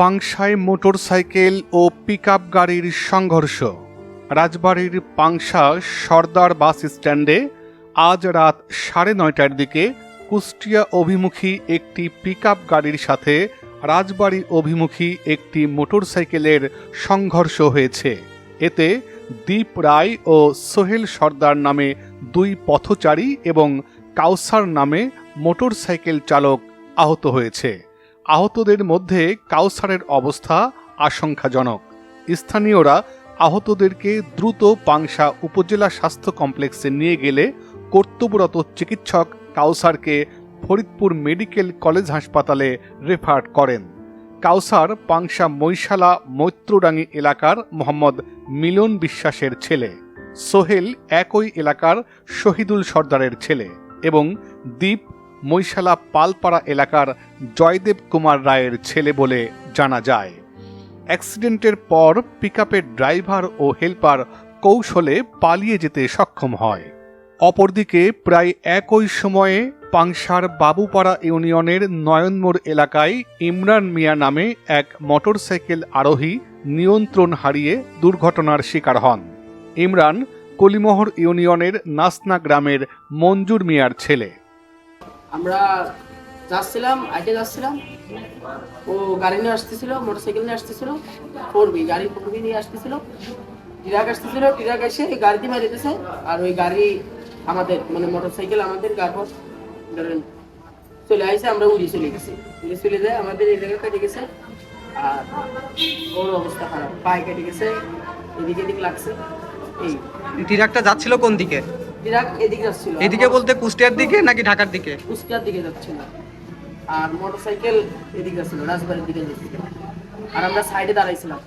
পাংশায় motorcycle ও pickup গাড়ির সংঘর্ষ। রাজবাড়ির পাংশা সর্দার বাস স্ট্যান্ডে আজ রাত সাড়ে নয়টার দিকে কুষ্টিয়া অভিমুখী একটি পিকআপ গাড়ির সাথে রাজবাড়ি অভিমুখী একটি মোটরসাইকেলের সংঘর্ষ হয়েছে। এতে দীপ রায় ও সোহেল সর্দার নামে দুই পথচারী এবং কাউসার নামে মোটরসাইকেল চালক আহত হয়েছে। আহতদের মধ্যে কাউসারের অবস্থা আশঙ্কাজনক। স্থানীয়রা আহতদেরকে দ্রুত পাংশা উপজেলা স্বাস্থ্য কমপ্লেক্সে নিয়ে গেলে কর্তব্যরত চিকিৎসক কাউসারকে ফরিদপুর মেডিকেল কলেজ হাসপাতালে রেফার করেন। কাউসার পাংশা মৈশালা মৈত্রডাঙ্গি এলাকার মোহাম্মদ মিলন বিশ্বাসের ছেলে। সোহেল একই এলাকার শহীদুল সর্দারের ছেলে এবং দীপ মৈশালা পালপাড়া এলাকার জয়দেব কুমার রায়ের ছেলে বলে জানা যায়। অ্যাক্সিডেন্টের পর পিকআপের ড্রাইভার ও হেল্পার কৌশলে পালিয়ে যেতে সক্ষম হয়। অপরদিকে প্রায় একই সময়ে পাংশার বাবুপাড়া ইউনিয়নের নয়নমোড় এলাকায় ইমরান মিয়া নামে এক মোটরসাইকেল আরোহী নিয়ন্ত্রণ হারিয়ে দুর্ঘটনার শিকার হন। ইমরান কলিমোহর ইউনিয়নের নাসনা গ্রামের মঞ্জুর মিয়ার ছেলে। আমরা যাচ্ছিলাম আইটে যাচ্ছিলাম। ও গাড়ি নিয়ে আসতেছিল, মোটরসাইকেল নিয়ে আসতেছিল ফোরবি গাড়ি ফোরবি নিয়ে আসতেছিল। ট্রাক আসতেছিল, ট্রাক এসে এই গাড়িতে মারি দিতেছে, আর ওই গাড়ি আমাদের মানে মোটরসাইকেল আমাদের গাড়ি ধরেন চলে আসে আমরা উড়ে চলে গেছি। উড়ে চলে যায়, আমাদের এই জায়গা কেটে গেছে, আর ওর অবস্থা খারাপ, পায়ে কেটে গেছে, এদিকে এদিক লাগছে। এই ট্রাকটা যাচ্ছিল কোন দিকে? ট্রাক এদিকে যাচ্ছিল। এদিকে বলতে কুষ্টিয়ার দিকে নাকি ঢাকার দিকে? কুষ্টিয়ার দিকে যাচ্ছিল। আর মোটরসাইকেল এদিকে যাচ্ছিল রাজবাড়ির দিকে যাচ্ছিল। আর আমরা সাইডে দাঁড়াইছিলাম।